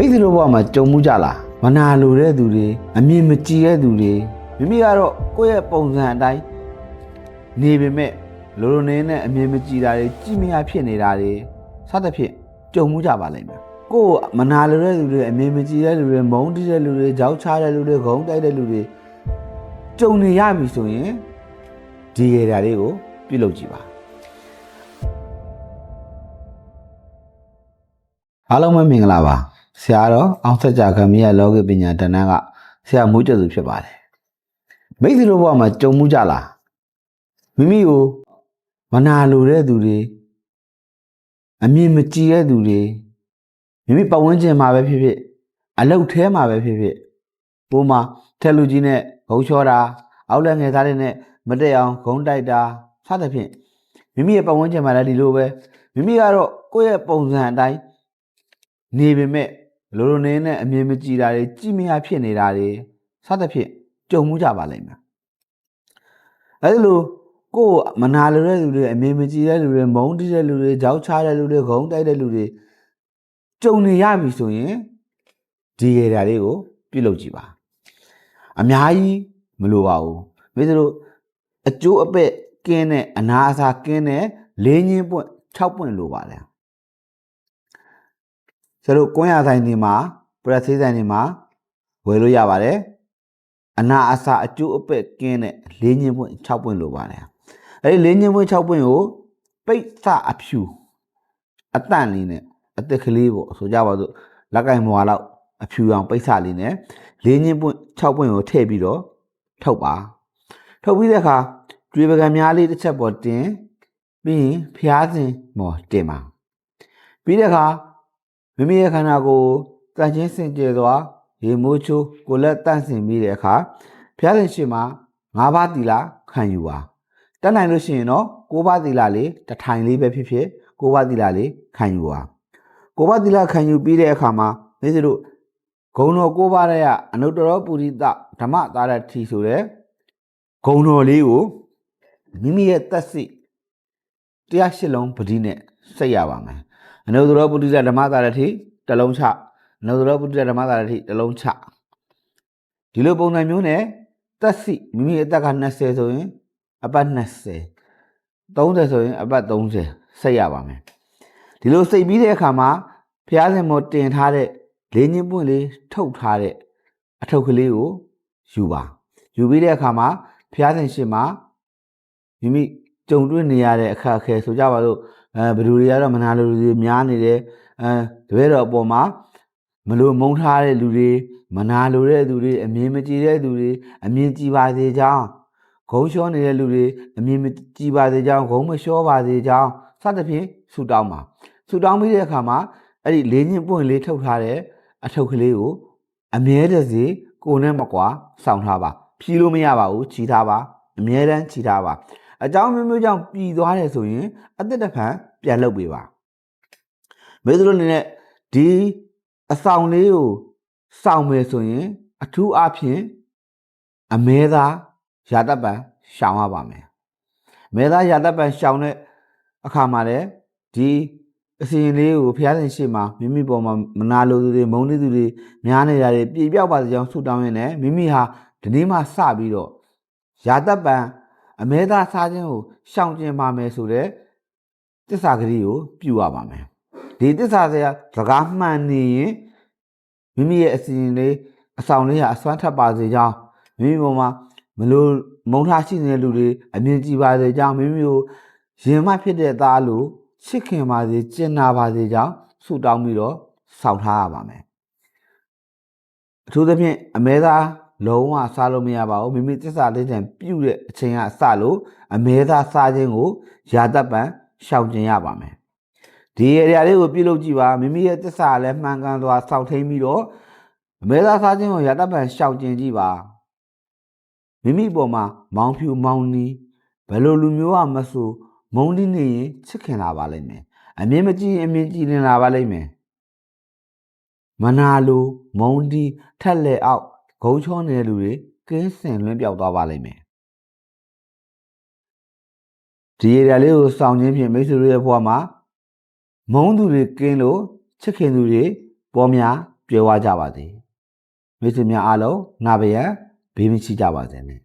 မိတ်ဆွေတို့ဘဝမှာကြုံမှုကြလားမနာလိုတဲ့သူတွေအမြင်မကြည်တဲ့သူတွေမိမိကတော့ကိုယ့်ရဲ့ပုံစံအတိုင်းနေပေမဲ့လိုလိုနေနဲ့အမြင်မကြည်တာတွေကြည်မရဖြစ်နေတာတွေစသဖြင့်ကြုံမှုကြပါလိမ့်မယ်ကိုယ်မနာလိုတဲ့လူတွေအမြင်မကြည်တဲ့လူတွေမုန်းတီးတဲ့လူတွေကြောက်ချတဲ့လူတွေဂုံတိုက်တဲ့လူတွေကြုံနေရပြီဆိုရင်ဒီရေဓာလေးကိုပြုလုပ်ကြည့်ပါအားလုံးပဲမင်္ဂလာပါ ဆရာတော်အောင်ဆက်ကြခံမရလောကပညာတဏ္ဍကဆရာမိုးကျသူဖြစ်ပါတယ်မိတ်ဆွေတို့ဘဝမှာကြုံမှုကြလားမိမိကိုမနာလိုတဲ့သူတွေအမြင်မကြည်တဲ့သူတွေမိမိပတ်ဝန်းကျင်မှာပဲဖြစ်ဖြစ်အလုတ်ထဲမှာပဲဖြစ်ဖြစ်ပုံမှာထက်လူကြီးနဲ့ဂုံလျှောတာအောက်လက်ငယ်သားတွေနဲ့မတက်အောင်ဂုံတိုက်တာစသဖြင့်မိမိရဲ့ပတ်ဝန်းကျင်မှာလည်းဒီလိုပဲမိမိကတော့ကိုယ့်ရဲ့ပုံစံအတိုင်းနေပေမဲ့ လိုလိုနေနဲ့အမြင်မကြည်တာတွေကြည်မရဖြစ်နေတာတွေစသဖြင့်ကြုံမှုကြပါလိမ့်မယ်အဲဒီလိုကိုယ်မနာလိုတဲ့လူတွေအမြင်မကြည်တဲ့လူတွေမုန်းတီးတဲ့လူတွေကြောက်ချတဲ့လူတွေဂုံတိုက်တဲ့လူတွေကြုံနေရပြီဆိုရင်ဒီရေဓာလေးကိုပြုလုပ်ကြည့်ပါအများကြီးမလိုပါဘူးမိတ်ဆွေတို့အကျိုးအပဲ့ကင်းတဲ့အနာအစာကင်းတဲ့လေးညင်းပွင့်6ပွင့်လိုပါတယ် ကျတို့ကွန်းရဆိုင်တွေမှာပရက်သေးဆိုင်တွေမှာဝယ်လို့ရပါတယ်အနာအစာအကျိုးအပဲ့ကင်းတဲ့လေးညင်းပွင့်6ပွင့်လိုပါတယ်အဲဒီလေးညင်းပွင့်6ပွင့်ကိုပိတ်စအဖြူအတန့်လေးနဲ့အသက်ကလေးပေါ့ဆိုကြပါစို့လက်ကင်မွာလောက်အဖြူအောင်ပိတ်စလေးနဲ့လေးညင်းပွင့်6ပွင့်ကိုထည့်ပြီးတော့ထုတ်ပါထုတ်ပြီးတဲ့အခါကျွေးပကံများလေးတစ်ချက်ပေါ်တင်ပြီးရင်ဖျားစဉ်မော်တင်ပါပြီးတဲ့အခါ မိမိရဲ့ခန္ဓာကိုယ်တန်ချင်းစင်ကြယ်စွာရေမိုးချိုးကိုယ်လက်တန့်စင်ပြီးတဲ့အခါဖျားစဉ်ရှိမှာ၅ပါးတီလာခံယူပါတက်နိုင်လို့ရှိရင်တော့၉ပါးတီလာလေးတစ်ထိုင်လေးပဲဖြစ်ဖြစ်၉ပါးတီလာလေးခံယူပါ၉ပါးတီလာခံယူပြီးတဲ့အခါမှာမိစေတို့ဂုံတော်၉ပါးရဲ့အနုတ္တရောပုရိသဓမ္မသာရတိဆိုတဲ့ဂုံတော်လေးကိုမိမိရဲ့သက်စိတရားရှစ်လုံးပတိနဲ့စိတ်ရပါမယ် အနုတ္တရောပုရိသဓမ္မသာရတိတစ်လုံးချအနုတ္တရောပုရိသဓမ္မသာရတိတစ်လုံးချဒီလိုပုံစံမျိုးနဲ့သက်စိမိမိအသက်က20ဆိုရင်အပတ်20 30ဆိုရင်အပတ်30စိတ်ရပါမယ်ဒီလိုစိတ်ပြီးတဲ့အခါမှာဘုရားရှင်မောတင်ထားတဲ့လေးညင်းပွင့်လေးထုတ်ထားတဲ့အထုပ်ကလေးကိုယူပါယူပြီးတဲ့အခါမှာဘုရားရှင်ရှင်မှာမိမိကြုံတွေ့နေရတဲ့အခက်အခဲဆိုကြပါစို့ အဲဘယ်သူတွေကတော့မနာလိုလူတွေများနေတယ်အဲတပည့်တော်အပေါ်မှာမလို့မုန်းထားတဲ့လူတွေမနာလိုတဲ့လူတွေအမြင်မကြည်တဲ့လူတွေအမြင်ကြည်ပါစေကြောင်းဂုံလျှောနေတဲ့လူတွေအမြင်မကြည်ပါစေကြောင်းဂုံမလျှောပါစေကြောင်းစသဖြင့်ဆူတောင်းပါဆူတောင်းပြီးတဲ့အခါမှာအဲ့ဒီလေးညင်ပွင့်လေးထုတ်ထားတဲ့အထုပ်ကလေးကိုအမြဲတစေကိုယ်နဲ့မကွာစောင့်ထားပါဖြီးလို့မရပါဘူးခြီးထားပါအမြဲတမ်းခြီးထားပါ အကြောင်းမျိုးမျိုးကြောင့်ပြည်သွားတယ်ဆိုရင်အသက်တစ်ဖန်ပြန်လုပ်ပေးပါမေသလိုအနေနဲ့ဒီအဆောင်လေးကိုစောင့်မယ်ဆိုရင် အထူးအားဖြင့်အမဲသားရာတပ်ပံရှောင်ရပါမယ်အမဲသားရာတပ်ပံရှောင်တဲ့အခါမှာလည်းဒီအစီရင်လေးကိုဖျားရှင်ရှိမှာမိမိပေါ်မှာမနာလိုသူတွေမုန်းနေသူတွေများနေတာတွေပြေပြောက်ပါစေကြောင်းဆုတောင်းရင်းနဲ့မိမိဟာဒီနေ့မှစပြီးတော့ရာတပ်ပံ အမဲသားစားခြင်းကိုရှောင်ကျင်ပါမယ်ဆိုတဲ့တစ္ဆာဂတိကိုပြုရပါမယ်ဒီတစ္ဆာစရာစကားမှန်နေရင်မိမိရဲ့အစီရင်လေးအဆောင်လေးဟာအစွမ်းထပ်ပါစေကြောင်းမိမိပေါ်မှာမလို့မုံထားရှိနေတဲ့လူတွေအမြင်ကြည်ပါစေကြောင်းမိမိကိုရင်မဖြစ်တဲ့သားလို့ချစ်ခင်ပါစေကျင်နာပါစေကြောင်းဆုတောင်းပြီးတော့ဆောင်ထားရပါမယ်အထူးသဖြင့်အမဲသား လုံးဝစားလို့မရပါဘူးမိမိသစ္စာလေးတန်ပြုတ်တဲ့အချိန်ကစလို့အမဲသားစားခြင်းကိုယာတပံရှောင်ကျင်ရပါမယ်ဒီအရာလေးကိုပြုလုပ်ကြည့်ပါမိမိရဲ့သစ္စာလည်းမှန်ကန်စွာစောင့်ထိန်ပြီးတော့အမဲသားစားခြင်းကိုယာတပံရှောင်ကျင်ကြည့်ပါမိမိပေါ်မှာမောင်ဖြူမောင်နီးဘယ်လိုလူမျိုးကမဆိုမုန်းတီးနေရင်ချစ်ခင်လာပါလိမ့်မယ်အမြင်မကြည့်အမြင်ကြည့်နေလာပါလိမ့်မယ်မနာလိုမုန်းတီးထက်လက်အောက် ဂုံချောနေတဲ့လူတွေကင်းစင်လွင့်ပြောက်သွားပါလိမ့်မယ်ဒီရလေးကိုစောင့်ခြင်းဖြင့်မိတ်ဆွေတို့ရဲ့ဘဝမှာမုန်းသူတွေကင်းလို့ချစ်ခင်သူတွေပေါ်များကြွယ်ဝကြပါစေမိတ်ဆွေများအားလုံးနာပါရန်ဘေးမရှိကြပါစေနဲ့